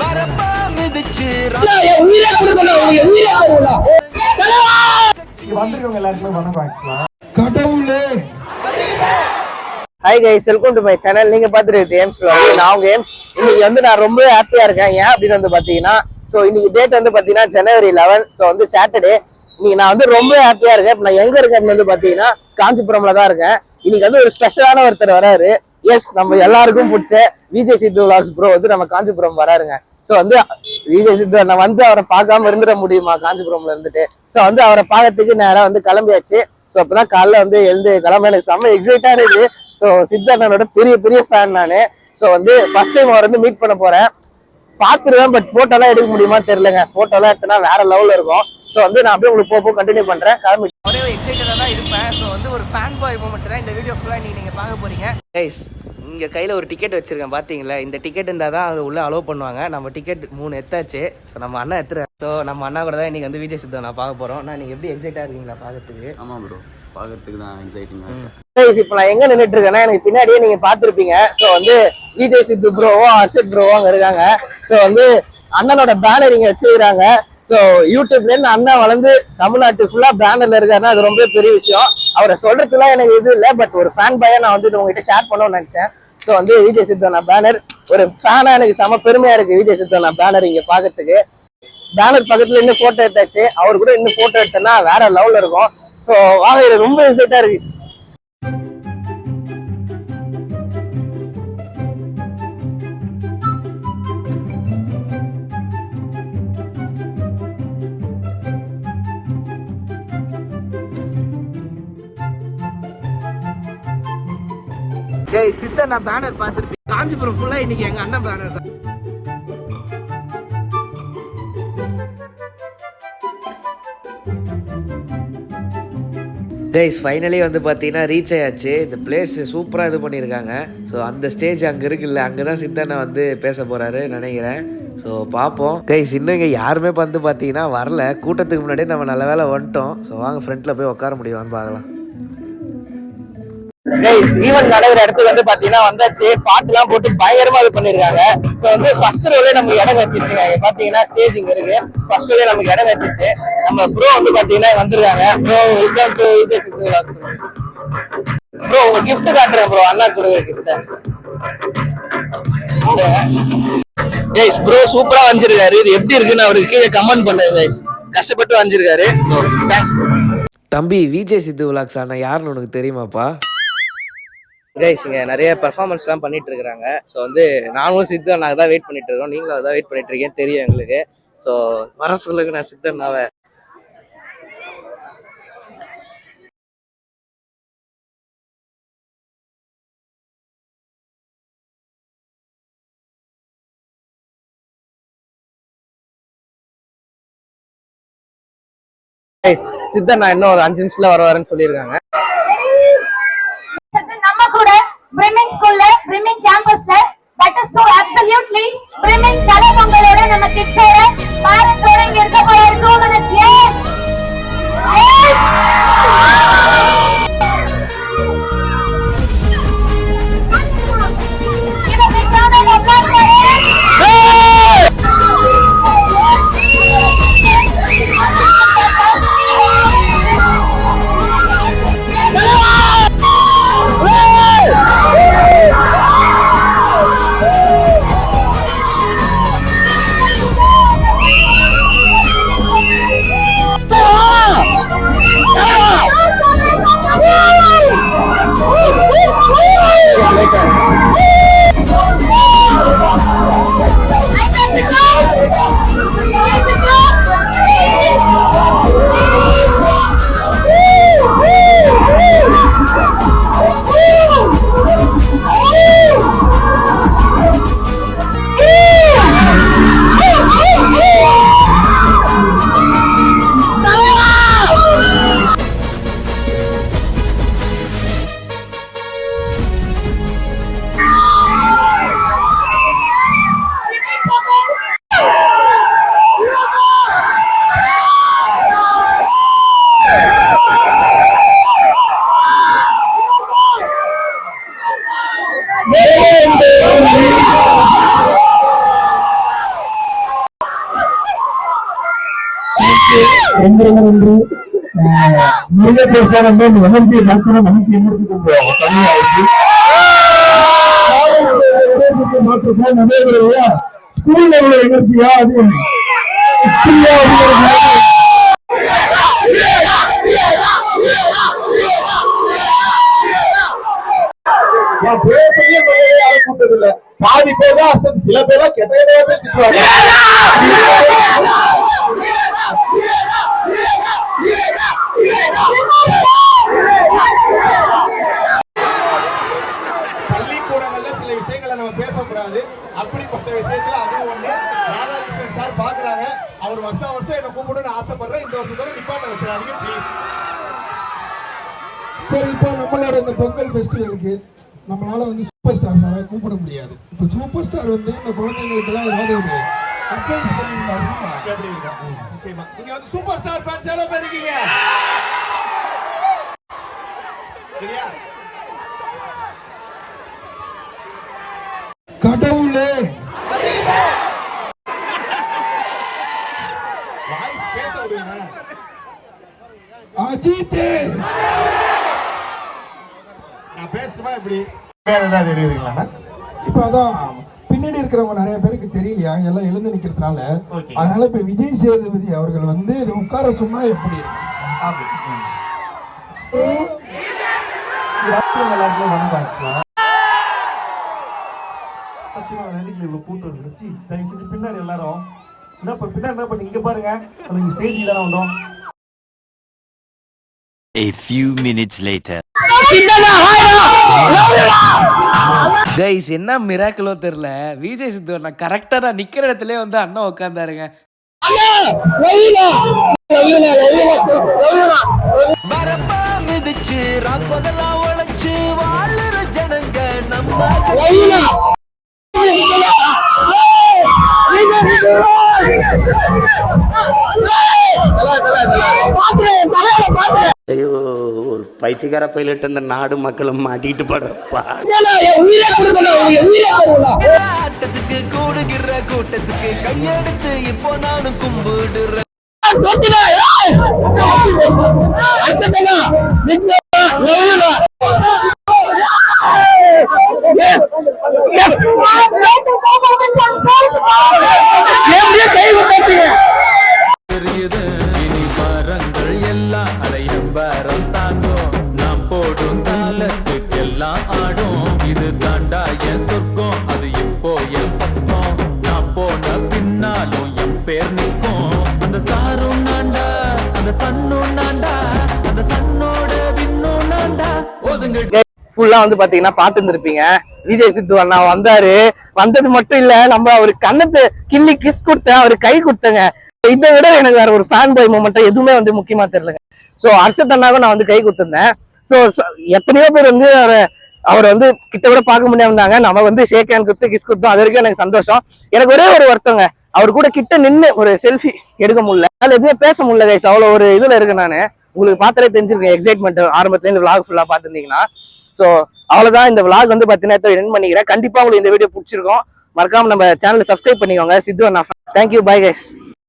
வரப்பா மிதிச்சு உயிரை கொடுக்கணும் உனக்கு உயிரை கொடுக்கணும். இங்க வந்திருக்கவங்க எல்லாருக்குமே வணக்கம் ஆக்சுவலா கடவுளே. Hi guys welcome to my channel நீங்க பாத்துருக்கு ஏம்ஸ் நான் உங்க ஏம்ஸ் இன்னைக்கு வந்து நான் ரொம்ப ஹாப்பியா இருக்கேன். ஏன் அப்படின்னு வந்து பாத்தீங்கன்னா சோ இன்னைக்கு டேட் வந்து பாத்தீங்கன்னா ஜனவரி லெவன் சோ வந்து சாட்டர்டே இன்னைக்கு நான் வந்து ரொம்ப ஹாப்பியா இருக்கேன். இப்ப நான் எங்க இருக்கேன்னு வந்து பாத்தீங்கன்னா காஞ்சிபுரம்ல தான் இருக்கேன். இன்னைக்கு வந்து ஒரு ஸ்பெஷலான ஒருத்தர் வராரு. எஸ் நம்ம எல்லாருக்கும் பிடிச்ச விஜய் சித்து விலாக்ஸ் ப்ரோ வந்து நம்ம காஞ்சிபுரம் வராருங்க. ஸோ வந்து விஜய் சித்து நான் வந்து அவரை பார்க்காம இருந்துட முடியுமா? காஞ்சிபுரம்ல இருந்துட்டு. ஸோ வந்து அவரை பார்க்கறதுக்கு நேராக வந்து கிளம்பியாச்சு. ஸோ அப்பதான் காலைல வந்து எழுந்து கிளம்ப எனக்கு செம்ம எக்ஸைட்டா இருக்கு ஸோ சித்தார்த்தனோட பெரிய பெரிய ஃபேன் நானு. ஸோ வந்து ஃபர்ஸ்ட் டைம் அவர் வந்து மீட் பண்ண போறேன். பார்த்துருவேன் பட் ஃபோட்டோலாம் எடுக்க முடியுமா தெரியலங்க. ஃபோட்டோலாம் எடுத்தனா வேற லெவலில் இருக்கும். ஸோ வந்து நான் அப்படியே உங்களுக்கு போக கண்டினியூ பண்றேன். கிளம்பி ஒரே ஒரு எக்ஸைட்டடாக தான் இருப்பேன். ஸோ வந்து ஒரு ஃபேன் பாய் மூமெண்ட் தான் இந்த வீடியோ ஃபுல்லாக நீங்கள் நீங்கள் பார்க்க போறீங்க. கைஸ் இங்கே கையில் ஒரு டிக்கெட் வச்சிருக்கேன் பார்த்தீங்களா இந்த டிக்கெட் இருந்தால் தான் அது உள்ள அலோவ் பண்ணுவாங்க. நம்ம டிக்கெட் மூணு எத்தாச்சு. ஸோ நம்ம அண்ணா எத்துறேன் ஸோ நம்ம அண்ணா கூட தான் இன்னைக்கு வந்து விஜய் சித்தா நான் பார்க்க போகிறோம் நான் நீங்கள் எப்படி எக்ஸைட்டாக இருக்கீங்களா பார்க்கறதுக்கு? ஆமாம் ப்ரோ பார்க்கறதுக்கு தான் எக்ஸைட்டிங்காக இருக்கு கைஸ் இப்போ நான் எங்க நின்னுட்டு இருக்கேன்னா எனக்கு பின்னாடியே நீங்க பாத்திருப்பீங்க சோ வந்து விஜய் சித்து ப்ரோவோ அர்ஷத் ப்ரோவோ அங்க இருக்காங்க. சோ வந்து அண்ணனோட பேனர் இங்க வச்சிருக்காங்க ஸோ யூடியூப்ல இருந்து வளர்ந்து தமிழ்நாட்டு ஃபுல்லா பேனர்ல இருக்காருன்னா அது ரொம்ப பெரிய விஷயம். அவரை சொல்றதுலாம் எனக்கு இது இல்லை பட் ஒரு ஃபேன் பையன் நான் வந்து இது உங்ககிட்ட ஷேர் பண்ணணும்னு நினைச்சேன். ஸோ வந்து விஜய் சித்தனா பேனர் ஒரு ஃபேனா எனக்கு செம பெருமையா இருக்கு விஜய் சித்தனா பேனர் இங்க பாக்கிறதுக்கு. பேனர் பக்கத்துல இன்னும் போட்டோ எடுத்தாச்சு. அவர் கூட இன்னும் போட்டோ எடுத்தேன்னா வேற லெவல்ல இருக்கும். ஸோ வாங்க ரொம்ப எக்ஸைட்டா இருக்கு. டேய் சித்த நான் பேனர் பார்த்துருப்பேன் காஞ்சிபுரம் ஃபுல்லா இன்னைக்கு எங்க அண்ணன் பேனர் தான். கைஸ் ஃபைனலி வந்து பார்த்தீங்கன்னா ரீச் ஆயாச்சு. இந்த பிளேஸ் சூப்பராக இது பண்ணியிருக்காங்க. ஸோ அந்த ஸ்டேஜ் அங்கே இருக்குல்ல அங்கே தான் சித்தனை வந்து பேச போகிறாரு நினைக்கிறேன். ஸோ பார்ப்போம். கைஸ் இன்னும் இங்கே யாருமே வந்து பார்த்தீங்கன்னா வரல. கூட்டத்துக்கு முன்னாடியே நம்ம நல்ல வேலை வந்துட்டோம். ஸோ வாங்க ஃப்ரண்ட்டில் போய் உட்கார முடியுமான்னு பார்க்கலாம். கைஸ் ஈவென்ட் நடக்கிற இடத்துக்கு வந்து பாத்தீங்கன்னா வந்தாச்சு. பாட்டுலாம் போட்டு பயங்கரமா இது பண்ணிருக்காங்க. சோ வந்து ஃபர்ஸ்ட் ரோலே நமக்கு இடம் வச்சிருச்சுங்க பாத்தீங்கன்னா ஸ்டேஜ் இங்க இருக்கு. ஃபர்ஸ்ட் ரோலே நமக்கு இடம் வச்சிருச்சு நம்ம ப்ரோ வந்து பாத்தீங்கன்னா வந்திருக்காங்க. Bro welcome to Vijay Siddhu bro உங்க கிஃப்ட் காட்டுறேன் ப்ரோ அண்ணா கொடுங்க கிஃப்ட் கைஸ் ப்ரோ சூப்பரா வந்திருக்காரு. இது எப்படி இருக்குன்னு அவருக்கு கீழே கமெண்ட் பண்ணுங்க கைஸ் கஷ்டப்பட்டு வந்திருக்காரு. தேங்க்ஸ் தம்பி விஜய் சித்து விலாக்ஸ் அண்ணா யாருன்னு உனக்கு தெரியுமாப்பா? கைஸ் இங்கே நிறைய பெர்ஃபார்மன்ஸ்லாம் பண்ணிட்டு இருக்காங்க ஸோ வந்து நானும் சித்தன் நாங்கள் தான் வெயிட் பண்ணிட்டு இருக்கோம் நீங்களும் அதான் வெயிட் பண்ணிட்டு இருக்கேன் தெரியும் எங்களுக்கு. ஸோ வர சொல்லுங்க நான் சித்து அண்ணாவை. Guys, சித்தண்ணா இன்னும் ஒரு அஞ்சு நிமிஷத்துல வருவாருன்னு சொல்லியிருக்காங்க நம்ம கூட பிரிமிங் ஸ்கூல்ல பிரிமிங் கேம்பஸ்ல தட் இஸ் டு அப்சல்யூட்லி பிரிமிங் கலை பொங்கலோட நம்ம கிட்ஸோட பேரண்ட்ஸோட இங்க இருக்க போறாரு. டூ ரொம்ப ரொம்ப நன்றி மிக பேசுறாங்க இந்த எமர்ஜி மருத்துவம் நமக்கு எமர்ஜி கொடுக்குறாங்க தமிழ் மாற்றத்தை நிறைய ஸ்கூல் லெவலில் எமர்ஜியா அது நான் பேசவே நிறைய ஆள் கூட்டதில்லை பாதி பேர் தான் சில பேர் தான் கெட்ட கெட்டவே திட்டுவாங்க. பள்ளிக்கூடங்கள்ல சில விஷயங்களை நம்ம பேசக்கூடாது. அப்படிப்பட்ட விஷயத்துல அதுவும் ஒண்ணு. ராதாகிருஷ்ணன் சார் பாக்குறாங்க. அவர் வருஷம் வருஷம் என்ன கூப்பிடணும்னு ஆசைப்படுறேன். இந்த வருஷத்தோட நிப்பாட்ட வச்சிடாதீங்க ப்ளீஸ் சரி இப்போ நம்மளோட இந்த பொங்கல் ஃபெஸ்டிவலுக்கு நம்மளால வந்து சூப்பர் ஸ்டார் சாரை கூப்பிட முடியாது. இப்போ சூப்பர் ஸ்டார் வந்து இந்த குழந்தைங்களுக்கெல்லாம் ஏதாவது ஒரு அட்வைஸ் பண்ணியிருந்தாருன்னா எப்படி இருக்கும் நிச்சயமா. வந்து சூப்பர் ஸ்டார் ஃபேன்ஸ் எவ்வளவு பேர் இருக்கீங்க? கடவுளே. வாய்ஸ் பேச விடுங்க. அஜித்தே. நான் பேசணுமா ஏதாவது தெரியுதுங்களா இப்போ அதான் பின்னாடி இருக்கிறவங்க நிறைய பேருக்கு தெரியலையா? எல்லாம் எழுந்து நிக்கிறதுனால. அதனால இப்ப விஜய் சேதுபதி அவர்கள் வந்து இதை உட்கார சொன்னா எப்படி எல்லாருக்குமே வணக்கம் actually. சத்தியமா நினைக்கல இவ்வளவு கூட்டம் இருந்துச்சு தயவு செஞ்சு பின்னாடி எல்லாரும். என்ன இப்ப பின்னாடி என்ன பண்ணி இங்க பாருங்க. ஸ்டேஜ் தானே வந்தோம். A few minutes later. Guys என்ன மிராக்கிளோ தெரியல. விஜய் சித்து அண்ணா கரெக்டா நான் நிக்கிற இடத்துல வந்து அண்ணா உட்காந்தாருங்க ஐயோ. பைத்தியக்கார பைலட் அந்த நாடு மக்களும் மாட்டிட்டு படுறப்பா ஆட்டத்துக்கு கூடுகிற கூட்டத்துக்கு கையெடுத்து இப்போ நானும் கும்பிடுறேன். தெரியுது ஃபுல்லா வந்து பாத்தீங்கன்னா பாத்துருந்துருப்பீங்க விஜய் சித்து அண்ணா வந்தாரு. வந்தது மட்டும் இல்ல நம்ம அவரு கண்ணத்து கிள்ளி கிஸ் கொடுத்தேன் அவரு கை கொடுத்தேங்க. இதை விட எனக்கு வேற ஒரு ஃபேன் பாய் மூமெண்ட் எதுவுமே வந்து முக்கியமா தெரியலங்க. சோ ஹர்ஷத் அண்ணாவும் நான் வந்து கை கொடுத்துருந்தேன். சோ எத்தனையோ பேர் வந்து அவரை அவர் வந்து கிட்ட விட பார்க்க முடியாம இருந்தாங்க. நம்ம வந்து ஷேக் ஹேண்ட் கொடுத்து கிஸ் கொடுத்தோம். அது வரைக்கும் எனக்கு சந்தோஷம். எனக்கு ஒரே ஒரு வருத்தங்க. அவர் கூட கிட்ட நின்னு ஒரு செல்ஃபி எடுக்க முடியல. அதில் எதுவுமே பேச முடியல கைஸ் அவ்வளவு ஒரு இதுல இருக்கேன் நானு. உங்களுக்கு பார்த்தாலே தெரிஞ்சிருக்கேன் எக்ஸைட்மெண்ட் ஆரம்பத்துலேருந்து விளாக் ஃபுல்லாக பார்த்துருந்தீங்கன்னா. ஸோ அவ்வளவுதான். இந்த விளாக் வந்து பார்த்தீங்கன்னா என் பண்ணிக்கிறேன். கண்டிப்பா உங்களுக்கு இந்த வீடியோ பிடிச்சிருக்கும். மறக்காம நம்ம சேனலை சப்ஸ்கிரைப் பண்ணிக்கோங்க. சித்து அண்ணா தேங்க்யூ பை கைஸ்